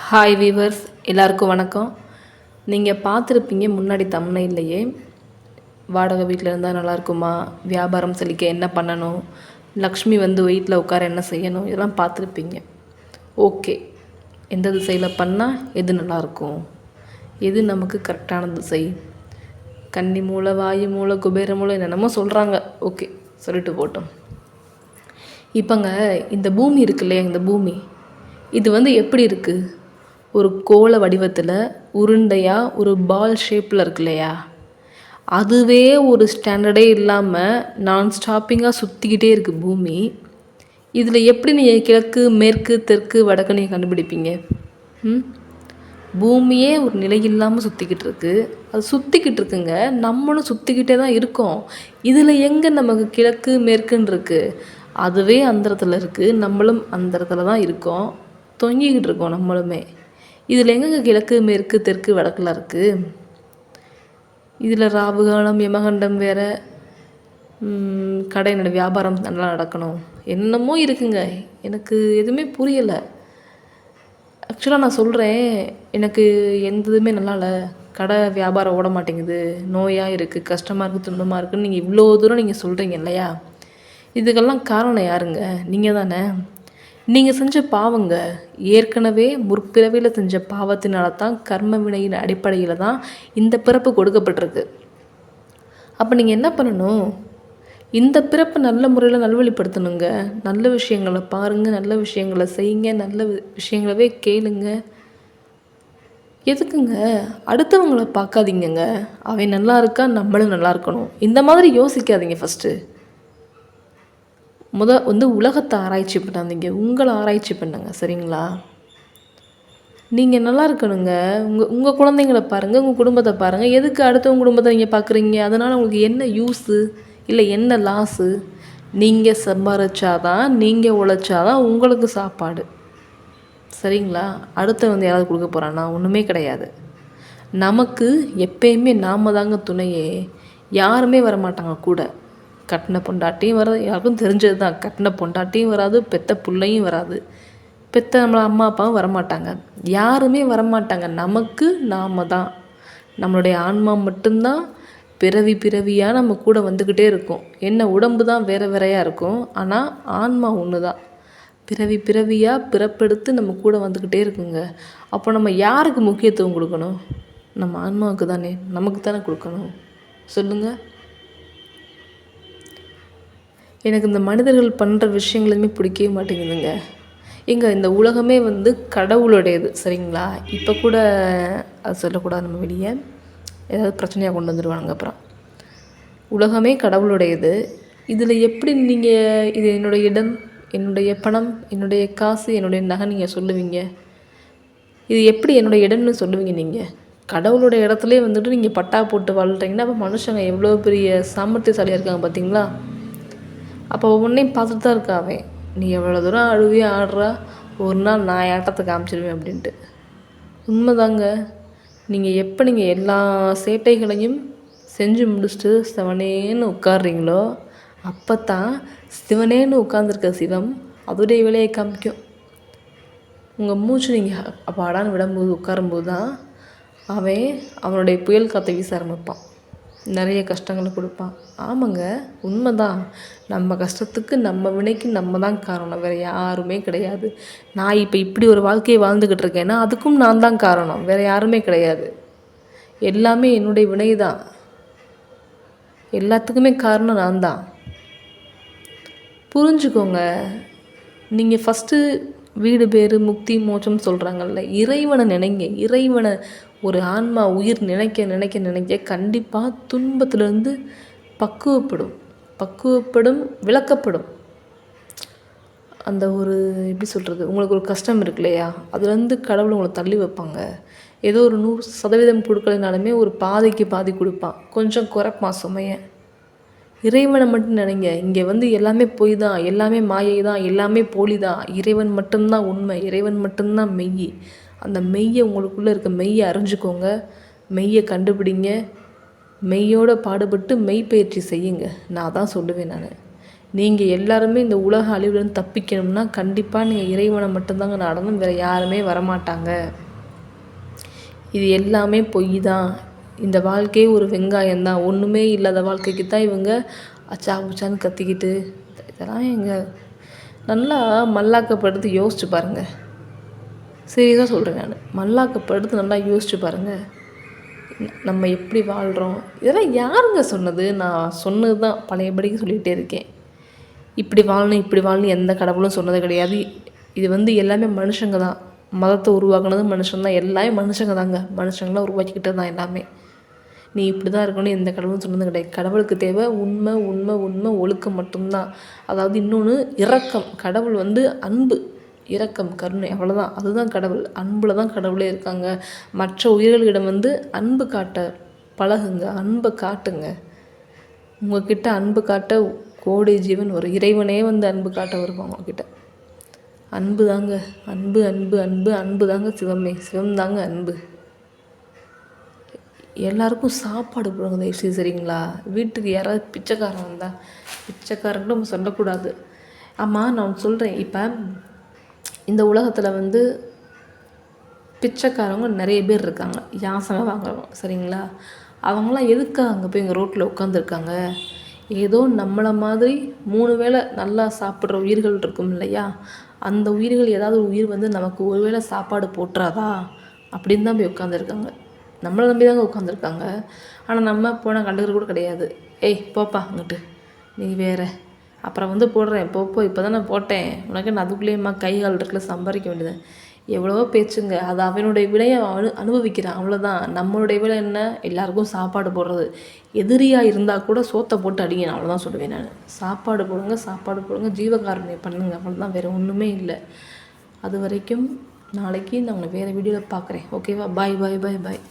Hi viewers எல்லாருக்கும் வணக்கம். நீங்கள் பார்த்துருப்பீங்க முன்னாடி இல்லையே வாடகை வீட்டில் இருந்தால் நல்லாயிருக்குமா வியாபாரம் செழிக்க என்ன பண்ணணும்? லக்ஷ்மி வந்து வீட்டில் உட்கார என்ன செய்யணும்? இதெல்லாம் பார்த்துருப்பீங்க. ஓகே எந்த திசையில் பண்ணால் எது நல்லாயிருக்கும் எது நமக்கு கரெக்டான திசை? கன்னி மூளை வாயு மூளை குபேர மூளை என்னென்னமோ சொல்கிறாங்க ஓகே சொல்லிட்டு போட்டோம். இப்போங்க இந்த பூமி இருக்கு இல்லையா இந்த பூமி. இது வந்து எப்படி இருக்குது ஒரு கோள வடிவத்தில் உருண்டையாக ஒரு பால் ஷேப்பில் இருக்கு இல்லையா அதுவே ஒரு ஸ்டாண்டர்டே இல்லாமல் நான் ஸ்டாப்பிங்காக சுற்றிக்கிட்டே இருக்குது பூமி. இதில் எப்படி நீங்கள் கிழக்கு மேற்கு தெற்கு வடக்கு நீங்கள் கண்டுபிடிப்பீங்க? ம்? பூமியே ஒரு நிலை இல்லாமல் சுற்றிக்கிட்டு இருக்கு. அது சுற்றிக்கிட்டு இருக்குங்க. நம்மளும் சுற்றிக்கிட்டே தான் இருக்கோம். இதில் எங்கே நமக்கு கிழக்கு மேற்குன்னு இருக்குது அதுவே அந்தரத்தில் இருக்குது நம்மளும் அந்தரத்தில் தான் இருக்கோம். தொங்கிக்கிட்டு இருக்கோம் நம்மளுமே. இதில் எங்கெங்க கிழக்கு மேற்கு தெற்கு வடக்கில் இருக்குது இதில் ராவுகாலம் யமகண்டம் வேறு கடை நட வியாபாரம் நல்லா நடக்கணும். என்னமோ இருக்குங்க. எனக்கு எதுவுமே புரியலை. ஆக்சுவலாக நான் சொல்கிறேன் எனக்கு எந்த இதுவுமே நல்லா இல்லை. கடை வியாபாரம் ஓட மாட்டேங்குது. நோயாக இருக்குது கஷ்டமாக இருக்குது துன்பமாக இருக்குதுன்னு நீங்கள் இவ்வளோ தூரம் நீங்கள் சொல்கிறீங்க இல்லையா? இதுக்கெல்லாம் காரணம் யாருங்க? நீங்கள் தானே நீங்கள் செஞ்ச பாவங்க ஏற்கனவே முற்பிறவியில் செஞ்ச பாவத்தினால தான் கர்ம வினையின் அடிப்படையில் தான் இந்த பிறப்பு கொடுக்கப்பட்டிருக்கு. அப்போ நீங்கள் என்ன பண்ணணும்? இந்த பிறப்பு நல்ல முறையில் நல்வழிப்படுத்தணுங்க. நல்ல விஷயங்களை பாருங்கள் நல்ல விஷயங்களை செய்யுங்க நல்ல விஷயங்களவே கேளுங்க. எதுக்குங்க? அடுத்தவங்களை பார்க்காதீங்கங்க. அவன் நல்லா இருக்கா? நம்மளும் நல்லா இருக்கணும். இந்த மாதிரி யோசிக்காதீங்க ஃபஸ்ட்டு முத வந்து உலகத்தை ஆராய்ச்சி பண்ணாதீங்க. உங்களை ஆராய்ச்சி பண்ணுங்க. சரிங்களா? நீங்கள் நல்லா இருக்கணுங்க. உங்கள் உங்கள் குழந்தைங்கள பாருங்கள் உங்கள் குடும்பத்தை பாருங்கள் எதுக்கு அடுத்தவங்க குடும்பத்தை நீங்கள் பார்க்குறீங்க அதனால் உங்களுக்கு என்ன யூஸு இல்லை என்ன லாஸு நீங்கள் சம்பாரிச்சாதான் நீங்கள் உழைச்சாதான் உங்களுக்கு சாப்பாடு. சரிங்களா? அடுத்த வந்து யாராவது கொடுக்க போகிறான்னா ஒன்றுமே கிடையாது. நமக்கு எப்பயுமே நாம் தாங்க துணையே. யாருமே வரமாட்டாங்க கூட. கட்டின பொண்டாட்டியும் வராது. யாருக்கும் தெரிஞ்சது தான் கட்டின பொண்டாட்டியும் வராது பெத்த பிள்ளையும் வராது. பெத்த நம்மளை அம்மா அப்பாவும் வரமாட்டாங்க. யாருமே வரமாட்டாங்க. நமக்கு நாம் தான். நம்மளுடைய ஆன்மா மட்டும்தான் பிறவி பிறவியாக நம்ம கூட வந்துக்கிட்டே இருக்கும். என்ன உடம்பு தான் வேறு வேறையாக இருக்கும். ஆனால் ஆன்மா ஒன்று தான் பிறவி பிறவியாக பிறப்பெடுத்து நம்ம கூட வந்துக்கிட்டே இருக்குங்க. அப்போ நம்ம யாருக்கு முக்கியத்துவம் கொடுக்கணும்? நம்ம ஆன்மாவுக்கு தானே. நமக்கு தானே கொடுக்கணும். சொல்லுங்கள் எனக்கு இந்த மனிதர்கள் பண்ணுற விஷயங்கள் எதுவுமே பிடிக்கவே மாட்டேங்குதுங்க. ஏங்க இந்த உலகமே வந்து கடவுளுடையது சரிங்களா? இப்போ கூட அது சொல்லக்கூடாது நம்ம வெளியே. ஏதாவது பிரச்சனையாக கொண்டு வந்துடுவாங்க அப்புறம். உலகமே கடவுளுடையது. இதில் எப்படி நீங்கள் இது என்னுடைய இடம் என்னுடைய பணம் என்னுடைய காசு என்னுடைய நகை நீங்கள் சொல்லுவீங்க? இது எப்படி என்னுடைய இடம்னு சொல்லுவீங்க நீங்கள் கடவுளுடைய இடத்துலேயே வந்துட்டு நீங்கள் பட்டா போட்டு வாழ்கிறீங்கன்னா அப்போ மனுஷங்க எவ்வளோ பெரிய சாமர்த்தியசாலியாக இருக்காங்க பார்த்தீங்களா அப்போ ஒவ்வொன்றையும் பார்த்துட்டு தான் இருக்கா அவன். நீ எவ்வளோ தூரம் அழுவி ஆடுறா ஒரு நாள் நான் ஆட்டத்தை காமிச்சிருவேன் அப்படின்ட்டு. உண்மைதாங்க. நீங்கள் எப்போ நீங்கள் எல்லா சேட்டைகளையும் செஞ்சு முடிச்சுட்டு சிவனேன்னு உட்காடுறீங்களோ அப்போ தான் சிவனேன்னு உட்காந்துருக்க சிவம் அதோடைய விலையை காமிக்கும். உங்கள் மூச்சு நீங்கள் அப்பாடான்னு விடும்போது உட்காரும்போது தான் அவன் அவனுடைய புயல் காற்றை வீச ஆரம்பிப்பான். நிறைய கஷ்டங்களை கொடுப்பான். ஆமாங்க உண்மைதான். நம்ம கஷ்டத்துக்கு நம்ம வினைக்கு நம்ம தான் காரணம். வேறு யாருமே கிடையாது. நான் இப்போ இப்படி ஒரு வாழ்க்கையை வாழ்ந்துக்கிட்டு இருக்கேன்னா அதுக்கும் நான் தான் காரணம். வேறு யாருமே கிடையாது. எல்லாமே என்னுடைய வினை தான். எல்லாத்துக்குமே காரணம் நான் தான். புரிஞ்சுக்கோங்க. நீங்கள் ஃபஸ்ட்டு வீடு பேர் முக்தி மோட்சம் சொல்கிறாங்கல்ல இறைவனை நினைங்க. இறைவனை ஒரு ஆன்மா உயிர் நினைக்க நினைக்க நினைக்க கண்டிப்பாக துன்பத்துலேருந்து பக்குவப்படும். பக்குவப்படும் விளக்கப்படும். அந்த ஒரு எப்படி சொல்கிறது உங்களுக்கு ஒரு கஷ்டம் இருக்கு இல்லையா அதுலேருந்து கடவுள் உங்களை தள்ளி வைப்பாங்க. ஏதோ ஒரு நூறு சதவீதம் கொடுக்கலனாலுமே ஒரு பாதிக்கு பாதி கொடுப்பான். கொஞ்சம் குறைப்பான் சுமையை. இறைவனை மட்டும் நினைங்க. இங்கே வந்து எல்லாமே பொய் தான் எல்லாமே மாயை தான் எல்லாமே போலி தான் இறைவன் மட்டும்தான் உண்மை இறைவன் மட்டும்தான் மெய் அந்த மெய்யை உங்களுக்குள்ளே இருக்க மெய்யை அறிஞ்சுக்கோங்க. மெய்யை கண்டுபிடிங்க. மெய்யோடு பாடுபட்டு மெய் பயிற்சி செய்யுங்க. நான் தான் சொல்லுவேன் நான். நீங்கள் எல்லாருமே இந்த உலக அழிவுலேருந்து தப்பிக்கணும்னா கண்டிப்பாக நீங்கள் இறைவனை மட்டும்தாங்க நடனும் வேறு யாருமே வரமாட்டாங்க. இது எல்லாமே பொய் தான் இந்த வாழ்க்கையே ஒரு வெங்காயம் தான் ஒன்றுமே இல்லாத வாழ்க்கைக்கு தான் இவங்க அச்சா உச்சான்னு கத்திக்கிட்டு இதெல்லாம் எங்கள் நல்லா மல்லாக்கப்படுத்து யோசிச்சு பாருங்கள் சீரியஸாக சொல்கிறேன் நான். மல்லாக்கப்படுத்து நல்லா யோசிச்சு பாருங்கள் நம்ம எப்படி வாழ்கிறோம் இதெல்லாம் யாருங்க சொன்னது? நான் சொன்னது தான் பழையபடிக்கு சொல்லிகிட்டே இருக்கேன். இப்படி வாழணும் இப்படி வாழணும் எந்த கடவுளும் சொன்னது கிடையாது. இது வந்து எல்லாமே மனுஷங்க தான் மதத்தை உருவாக்குனது மனுஷன் தான் எல்லாமே மனுஷங்க தாங்க மனுஷங்களாம் உருவாக்கிக்கிட்டு தான் எல்லாமே. நீ இப்படி தான் இருக்கணும் எந்த கடவுளும் சொன்னது கிடையாது. கடவுளுக்கு தேவை உண்மை உண்மை உண்மை ஒழுக்கம் மட்டும்தான். அதாவது இன்னொன்று இரக்கம். கடவுள் வந்து அன்பு. இரக்கம் கருணை அவ்வளோதான் அதுதான் கடவுள். அன்பில் தான் கடவுளே இருக்காங்க. மற்ற உயிர்களிடம் வந்து அன்பு காட்ட பழகுங்க. அன்பை காட்டுங்க. உங்ககிட்ட அன்பு காட்ட கோடி ஜீவன் வரும் இறைவனே வந்து அன்பு காட்ட வருவாங்க உங்ககிட்ட. அன்பு தாங்க. அன்பு அன்பு அன்பு அன்பு தாங்க சிவமே. சிவம் தாங்க அன்பு. எல்லாருக்கும் சாப்பாடு போடுங்க தயவுசெய்து சரிங்களா? வீட்டுக்கு யாராவது பிச்சைக்காரன் வந்தால் பிச்சைக்காரன்ட்டு நம்ம சொல்லக்கூடாது. ஆமாம் நான் சொல்கிறேன் இப்போ இந்த உலகத்தில் வந்து பிச்சைக்காரவங்க நிறைய பேர் இருக்காங்க. யாசனை வாங்குறவங்க சரிங்களா? அவங்களாம் எதுக்காக அங்கே போய் இங்கே ரோட்டில் உட்காந்துருக்காங்க ஏதோ நம்மளை மாதிரி மூணு வேளை நல்லா சாப்பிட்ற உயிர்கள் இருக்கும் இல்லையா? அந்த உயிர்கள் ஏதாவது உயிர் வந்து நமக்கு ஒரு வேளை சாப்பாடு போட்டுறாதா? அப்படின்னு தான் போய் உட்காந்துருக்காங்க நம்மளை நம்பி தாங்க உட்காந்துருக்காங்க. ஆனால் நம்ம போனால் கண்டுக்கிற கூட கிடையாது. ஏய் போப்பா அங்கிட்டு நீ வேறு. அப்புறம் வந்து போடுறேன். போப்போ இப்போ தான் நான் போட்டேன். உனக்கு நான் அதுக்குள்ளேயேம்மா கை கால் இருக்குல்ல சம்பாதிக்க வேண்டியது. எவ்வளவோ பேச்சுங்க. அது அவனுடைய விலையை அவன் அனு அனுபவிக்கிறான். அவ்வளோதான் நம்மளுடைய விலை என்ன? எல்லாருக்கும் சாப்பாடு போடுறது. எதிரியாக இருந்தால் கூட சோத்தை போட்டு அடிங்க. நான் அவ்வளோதான் சொல்லுவேன் நான். சாப்பாடு போடுங்க சாப்பாடு போடுங்க. ஜீவகாருண்யை பண்ணுங்க. அவ்வளோதான் வேறு ஒன்றுமே இல்லை. அது வரைக்கும் நாளைக்கு நான் உங்களை வேறு வீடியோவில் பார்க்குறேன். ஓகேவா பாய் பாய் பாய் பாய்